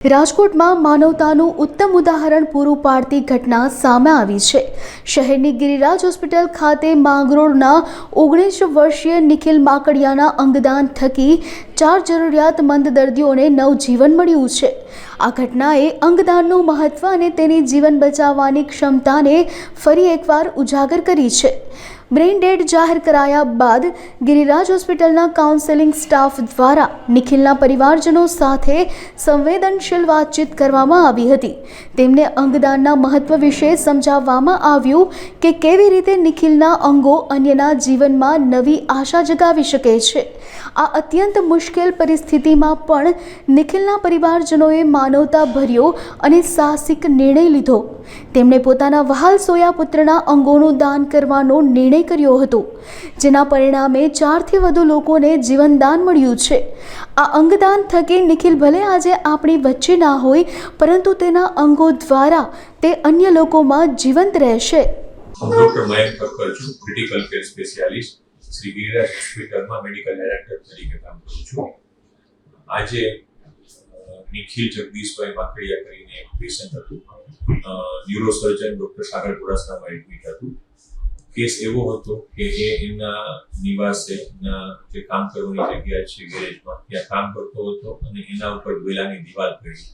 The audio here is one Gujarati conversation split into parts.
રાજકોટમાં માનવતાનું ઉત્તમ ઉદાહરણ પૂરું પાડતી ઘટના સામે આવી છે. શહેરની ગિરિરાજ હોસ્પિટલ ખાતે માંગરોળના ઓગણીસ વર્ષીય નિખિલ માકડિયાના અંગદાન થકી ચાર જરૂરિયાતમંદ દર્દીઓને નવજીવન મળ્યું છે. આ ઘટનાએ અંગદાનનું મહત્વ અને તેની જીવન બચાવવાની ક્ષમતાને ફરી એકવાર ઉજાગર કરી છે. બ્રેઇન ડેડ જાહેર કરાયા બાદ ગિરિરાજ હોસ્પિટલના કાઉન્સેલિંગ સ્ટાફ દ્વારા નિખિલના પરિવારજનો સાથે સંવેદનશીલ વાતચીત કરવામાં આવી હતી. તેમને અંગદાનના મહત્વ વિશે સમજાવવામાં આવ્યું કે કેવી રીતે નિખિલના અંગો અન્યના જીવનમાં નવી આશા જગાવી શકે છે. આ અત્યંત મુશ્કેલ પરિસ્થિતિમાં પણ નિખિલના પરિવારજનોએ માનવતા ભર્યો અને સાહસિક નિર્ણય લીધો. તેમણે પોતાના વહાલ સોયા પુત્રના અંગોનું દાન કરવાનો નિર્ણય કર્યો હતો. જેના પરિણામે ચારથી વધુ લોકોને જીવનદાન મળ્યું છે. આ અંગદાન થકી નિખિલ ભલે આજે આપણી વચ્ચે ના હોય, પરંતુ તેના અંગો દ્વારા તે અન્ય લોકોમાં જીવંત રહેશે. શ્રી ગિરિરાજ હોસ્પિટલમાં મેડિકલ ડાયરેક્ટર તરીકે કામ કરું છું આજે નિખિલ જગદીશભાઈ માખડિયા કરીને એક પેશન્ટ હતું ન્યુરોસર્જન ડોક્ટર સાગર પુરાસરામાં એડમિટ હતું કેસ એવો હતો કે એ એમના નિવાસે એના જે કામ કરવાની જગ્યા છે ગેરેજમાં ત્યાં કામ કરતો હતો અને એના ઉપર વેલાની દિવાલ પડી.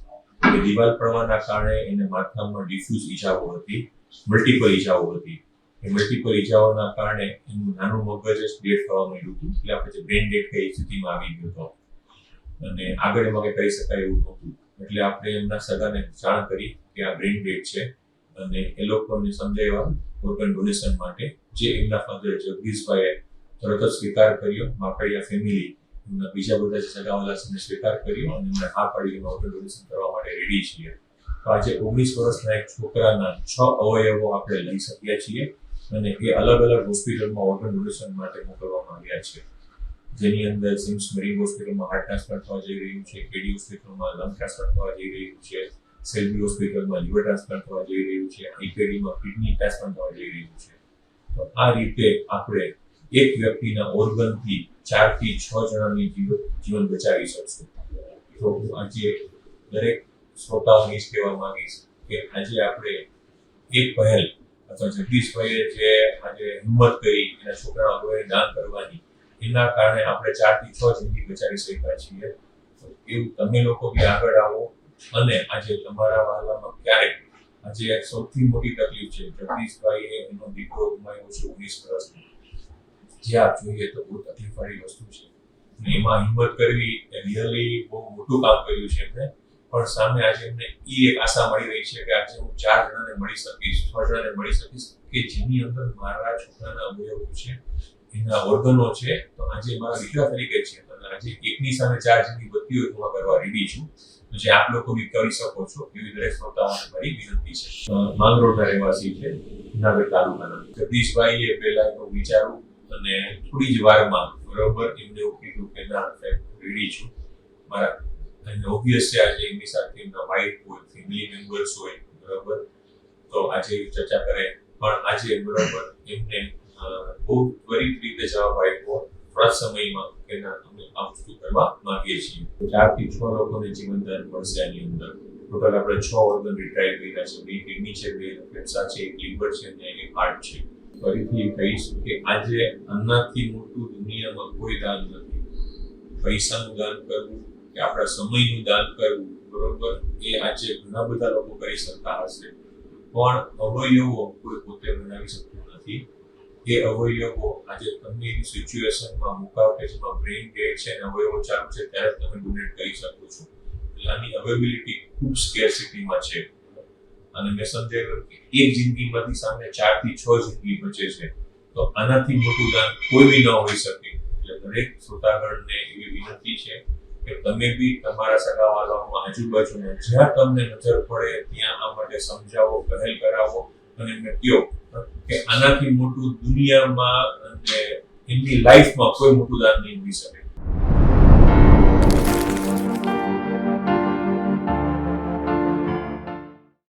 એ દિવાલ પડવાના કારણે એને માથામાં ડિફ્યુઝ ઈજાઓ હતી મલ્ટીપલ ઈજાઓ હતી. એ મલ્ટીપલ ઈજાઓના કારણે એનું નાનું મગજ જ ડેડ થવા માંડ્યું હતું, એટલે આપણે જે બ્રેન ડેડ કઈ સ્થિતિમાં આવી ગયો હતો. અને આગળ એમાં કંઈ કરી શકાય એવું નહોતું. એટલે આપણે એમના સગાને જાણ કરી કે આ બ્રેન ડેડ છે. અને એ લોકોને સમજાવ્યા ઓર્ગન ડોનેશન માટે. જે એમના ફાધર જગદીશભાઈએ તરત જ સ્વીકાર કર્યો. માકડિયા ફેમિલી એમના બીજા બધા જે સગાવાલાસને સ્વીકાર કર્યો અને એમને હા પાડી એમાં ઓર્ગન ડોનેશન કરવા માટે રેડી છીએ. તો આજે ઓગણીસ વર્ષના એક છોકરાના છ અવયવો આપણે લઈ શકીએ છીએ અને એ અલગ અલગ હોસ્પિટલમાં ઓર્ગન ડોનેશન માટે મોકલવામાં આવ્યા છે. જેની અંદર સિમ્સ મરીન હોસ્પિટલમાં હાર્ટ ટ્રાન્સપ્લાન્ટ થવા જઈ રહ્યું છે કેડી હોસ્પિટલમાં લંગ ટ્રાન્સપ્લાન્ટ થવા જઈ રહ્યું છે સેલ્બી હોસ્પિટલમાં લીવર ટ્રાન્સપ્લાન્ટ થવા જઈ રહ્યું છે આઈપીડીમાં કિડની ટ્રાન્સપ્લાન્ટ થવા જઈ રહ્યું છે. તો આ રીતે આપણે એક વ્યક્તિના ઓર્ગનથી ચારથી છ જણાની જીવન બચાવી શકશું. તો હું આજે દરેક શ્રોતાઓને જ કહેવા માંગીશ કે આજે આપણે એક પહેલ અથવા જગદીશભાઈએ જે આજે હિંમત કરી એના છોકરા અગોએ દાન કરવાની, એના કારણે આપણે ચારથી છ જિંદગી બચાવી શક્યા છીએ. એવું તમે લોકો બી આગળ આવો અને આજે તમારા વાલામાં ક્યારેક આજે સૌથી મોટી તકલીફ છે. જગદીશભાઈ એનો દીકરો ગુમાયો છે ઓગણીસ વર્ષનો. જે આપ જોઈએ તો બહુ તકલીફવાળી વસ્તુ છે. એમાં હિંમત કરવી એ રિયલી બહુ મોટું કામ કર્યું છે એમને. પણ સામે આજે એમને એ એક આશા મળી રહી છે કે આજે હું ચાર જણાને મળી શકીશ, છ જણાને મળી શકીશ કે જેની અંદર મારા છોકરાના અવયવો છે, એના ઓર્ગનો છે. તો આજે મારા દીકરા તરીકે છે. અને આજે એકની સામે ચાર જેટલી બધી હોય તો કરવા રેડી છું. તો જે આપ લોકો બી કરી શકો છો. એવી દરેક શ્રોતાઓને મારી વિનંતી છે. માંગરોળના રહેવાસી છે. જુનાગઢ તાલુકાના. જગદીશભાઈએ પહેલા એનું વિચારું અને થોડી જ વારમાં બરોબર એમને એવું કીધું કે ના રેડી છું. મારા અને ઓબ્વિયસ છે આજે એમની સાથે એમના વાઇફ હોય ફેમિલી મેમ્બર્સ હોય, બરોબર. તો આજે ચર્ચા કરે. પણ આજે બરોબર એમને બહુ ત્વરિત રીતે જવાબ આપ્યો. થોડા સમયમાં કે અમે આ કરવા માંગીએ છીએ. ચારથી છ લોકોને જીવનદાન મળશે આની અંદર. ટોટલ આપણે છ ઓર્ગન રિટાયર કર્યા છે. બે કિડની છે, બે ફેફસા છે, એક લીવર છે અને એક હાર્ટ છે. ફરીથી કહીશ કે આજે આનાથી મોટું દુનિયામાં કોઈ દાન નથી. પૈસાનું દાન કરવું, કે આપણા સમયનું દાન કરવું, બરોબર? એ આજે ઘણા બધા લોકો કરી શકતા હશે. પણ અવયવો કોઈ પોતે બનાવી શકતું નથી. એ અવયવો આજે તમને એની સિચ્યુએશનમાં મુકાવ કે જેમાં બ્રેઇન ડેડ છે અને અવયવો ચાલુ છે, ત્યારે તમે ડોનેટ કરી શકો છો. એટલે આની અવેબિલિટી ખૂબ સ્કેરસિટીમાં છે. અને મેં સમજાવ્યું કે એક જિંદગીમાંથી સામે ચારથી છ જિંદગી બચે છે. તો આનાથી મોટું દાન કોઈ બી ન હોઈ શકે. એટલે દરેક શ્રોતાગણને એવી વિનંતી છે કે તમે બી તમારા સગાવાલાઓમાં આજુબાજુમાં જ્યાં તમને નજર પડે ત્યાં આ માટે સમજાવો, પહેલ કરાવો અને કહો કે આનાથી મોટું દુનિયામાં અને એમની લાઈફમાં કોઈ મોટું દાન નહીં હોઈ શકે.